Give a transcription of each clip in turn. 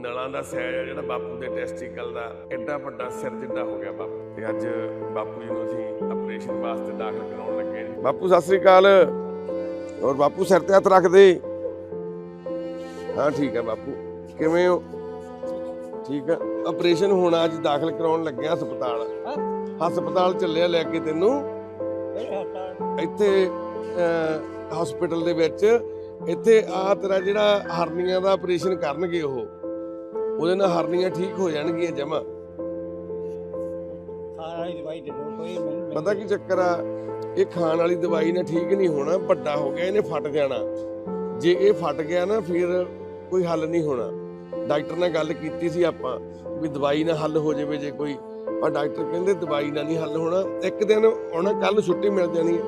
ਨਲਾਂ ਦਾ sage ਆ ਜਿਹੜਾ ਬਾਪੂ ਦੇ ਟੈਸਟੀਕਲ ਦਾ ਐਡਾ ਵੱਡਾ ਸਿਰ ਜਿੱਡਾ ਹੋ ਗਿਆ ਬਾਪੂ। ਤੇ ਅੱਜ ਬਾਪੂ ਜੀ ਨੂੰ ਅਸੀਂ ਆਪਰੇਸ਼ਨ ਵਾਸਤੇ ਦਾਖਲ ਕਰਾਉਣ ਲੱਗੇ ਜੀ। ਬਾਪੂ ਸਤਿ ਸ੍ਰੀ ਅਕਾਲ। ਔਰ ਬਾਪੂ ਸਿਰ ਤੇ ਹੱਥ ਰੱਖ ਦੇ ਹਾਂ ਠੀਕ ਹੈ ਬਾਪੂ। ਕਿਵੇਂ ਹੋ? ਠੀਕ ਹੈ ਆਪਰੇਸ਼ਨ ਹੋਣਾ ਅੱਜ ਦਾਖਲ ਕਰਾਉਣ ਲੱਗਿਆ ਹਸਪਤਾਲ। ਹਸਪਤਾਲ ਚੱਲਿਆ ਲੈ ਕੇ ਤੈਨੂੰ। ਇੱਥੇ ਹਸਪੀਟਲ ਦੇ ਵਿੱਚ। ਇੱਥੇ ਆ ਤੇਰਾ ਜਿਹੜਾ ਹਰਨੀਆਂ ਦਾ ਆਪਰੇਸ਼ਨ ਕਰਨਗੇ ਉਹ। ਉਹਦੇ ਨਾਲ ਹਰਨੀਆਂ ਠੀਕ ਹੋ ਜਾਣਗੀਆਂ ਜਮਾ। ਖਾਣਾ ਦੀ ਦਵਾਈ ਦੇ ਦਿਓ ਕੋਈ ਮੈਨੂੰ ਪਤਾ ਕੀ ਚੱਕਰ ਆ? ਇਹ ਖਾਣ ਵਾਲੀ ਦਵਾਈ ਨਾਲ ਠੀਕ ਨਹੀਂ ਹੋਣਾ ਵੱਡਾ ਹੋ ਗਿਆ ਇਹਨੇ ਫਟ ਜਾਣਾ। ਜੇ ਇਹ ਫਟ ਗਿਆ ਨਾ ਫਿਰ ਕੋਈ ਹੱਲ ਨਹੀਂ ਹੋਣਾ। ਡਾਕਟਰ ਨਾਲ ਗੱਲ ਕੀਤੀ ਸੀ ਆਪਾਂ ਵੀ ਦਵਾਈ ਨਾਲ ਹੱਲ ਹੋ ਜਾਵੇ ਜੇ ਕੋਈ। ਪਰ ਡਾਕਟਰ ਕਹਿੰਦੇ ਦਵਾਈ ਨਾਲ ਨਹੀਂ ਹੱਲ ਹੋਣਾ। ਇੱਕ ਦਿਨ ਆਉਣਾ ਕੱਲ ਛੁੱਟੀ ਮਿਲ ਜਾਣੀ ਹੈ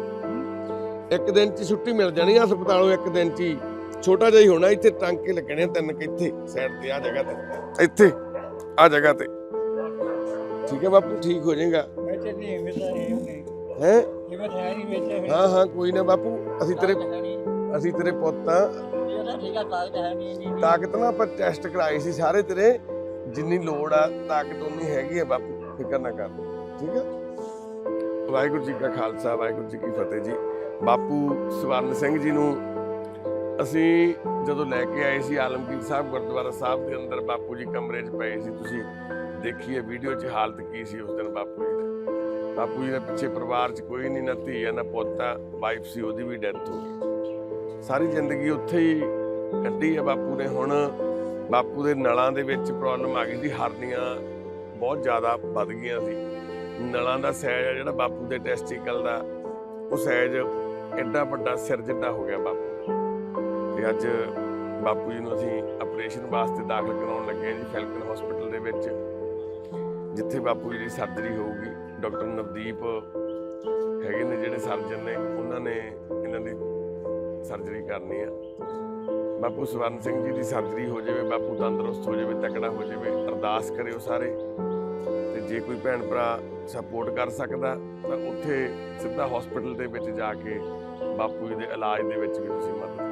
ਇੱਕ ਦਿਨ 'ਚ ਛੁੱਟੀ ਮਿਲ ਜਾਣੀ ਹਸਪਤਾਲੋਂ ਇੱਕ ਦਿਨ 'ਚ ਹੀ। ਛੋਟਾ ਜਿਹਾ ਹੀ ਹੋਣਾ, ਇੱਥੇ ਟਾਂਕੇ ਲੱਗਣੇ ਤਿੰਨ ਕਿ ਸਾਈਡ ਤੇ ਆ ਜਗ੍ਹਾ ਤੇ। ਇੱਥੇ ਆ ਜਗ੍ਹਾ ਤੇ। ਠੀਕ ਹੈ ਬਾਪੂ, ਠੀਕ ਹੋ ਜਾਏਗਾ। ਹੈ? ਹਾਂ ਹਾਂ, ਕੋਈ ਨਾ ਬਾਪੂ, ਅਸੀਂ ਤੇਰੇ ਅਸੀਂ ਤੇਰੇ ਪੁੱਤ ਆ। ਤਾਕਤ ਨਾ ਆਪਾਂ ਟੈਸਟ ਕਰਾਏ ਸੀ ਸਾਰੇ ਤੇਰੇ। ਜਿੰਨੀ ਲੋੜ ਆ, ਤਾਕਤ ਉਨੀ ਹੈਗੀ ਆ ਬਾਪੂ, ਫਿਕਰ ਨਾ ਕਰ। ਠੀਕ ਆ? ਵਾਹਿਗੁਰੂ ਜੀ ਕਾ ਖਾਲਸਾ, ਵਾਹਿਗੁਰੂ ਜੀ ਕੀ ਫਤਿਹ ਜੀ। ਬਾਪੂ ਸਵਰਨ ਸਿੰਘ ਜੀ ਨੂੰ ਅਸੀਂ ਜਦੋਂ ਲੈ ਕੇ ਆਏ ਸੀ ਆਲਮਗੀਰ ਸਾਹਿਬ ਗੁਰਦੁਆਰਾ ਸਾਹਿਬ ਦੇ ਅੰਦਰ, ਬਾਪੂ ਜੀ ਕਮਰੇ 'ਚ ਪਏ ਸੀ। ਤੁਸੀਂ ਦੇਖੀਏ ਵੀਡੀਓ 'ਚ ਹਾਲਤ ਕੀ ਸੀ ਉਸ ਦਿਨ ਬਾਪੂ ਜੀ ਦੀ। ਬਾਪੂ ਜੀ ਦੇ ਪਿੱਛੇ ਪਰਿਵਾਰ 'ਚ ਕੋਈ ਨਹੀਂ, ਨਾ ਧੀ ਆ ਨਾ ਪੋਤਾ ਵਾਈਫ ਸੀ, ਉਹਦੀ ਵੀ ਡੈਥ ਹੋ ਗਈ। ਸਾਰੀ ਜ਼ਿੰਦਗੀ ਉੱਥੇ ਹੀ ਕੱਢੀ ਹੈ ਬਾਪੂ ਨੇ। ਹੁਣ ਬਾਪੂ ਦੇ ਨਲਾਂ ਦੇ ਵਿੱਚ ਪ੍ਰੋਬਲਮ ਆ ਗਈ ਸੀ, ਹਰਨੀਆਂ ਬਹੁਤ ਜ਼ਿਆਦਾ ਵੱਧ ਗਈਆਂ ਸੀ। ਨਲਾਂ ਦਾ ਸੈਜ ਆ ਜਿਹੜਾ ਬਾਪੂ ਦੇ ਟੈਸਟੀਕਲ ਦਾ, ਉਹ ਸੈਜ ਐਡਾ ਵੱਡਾ ਸਿਰ ਜਿੱਡਾ ਹੋ ਗਿਆ ਬਾਪੂ। ਤੇ ਅੱਜ ਬਾਪੂ ਜੀ ਨੂੰ ਅਸੀਂ ਆਪਰੇਸ਼ਨ ਵਾਸਤੇ ਦਾਖਲ ਕਰਾਉਣ ਲੱਗੇ ਹਾਂ ਜੀ ਫੈਲਕਨ ਹਸਪੀਟਲ ਦੇ ਵਿੱਚ, ਜਿੱਥੇ ਬਾਪੂ ਜੀ ਦੀ ਸਰਜਰੀ ਹੋਊਗੀ। ਡਾਕਟਰ ਨਵਦੀਪ ਹੈਗੇ ਨੇ ਜਿਹੜੇ ਸਰਜਨ ਨੇ, ਉਹਨਾਂ ਨੇ ਇਹਨਾਂ ਦੀ ਸਰਜਰੀ ਕਰਨੀ ਆ। ਬਾਪੂ ਸਵਰਨ ਸਿੰਘ ਜੀ ਦੀ ਸਰਜਰੀ ਹੋ ਜਾਵੇ, ਬਾਪੂ ਤੰਦਰੁਸਤ ਹੋ ਜਾਵੇ, ਤਕੜਾ ਹੋ ਜਾਵੇ, ਅਰਦਾਸ ਕਰਿਓ ਸਾਰੇ। ਤੇ ਜੇ ਕੋਈ ਭੈਣ ਭਰਾ ਸਪੋਰਟ ਕਰ ਸਕਦਾ, ਤਾਂ ਉੱਥੇ ਸਿੱਧਾ ਹਸਪੀਟਲ ਦੇ ਵਿੱਚ ਜਾ ਕੇ ਬਾਪੂ ਜੀ ਦੇ ਇਲਾਜ ਦੇ ਵਿੱਚ ਵੀ ਤੁਸੀਂ ਮਦਦ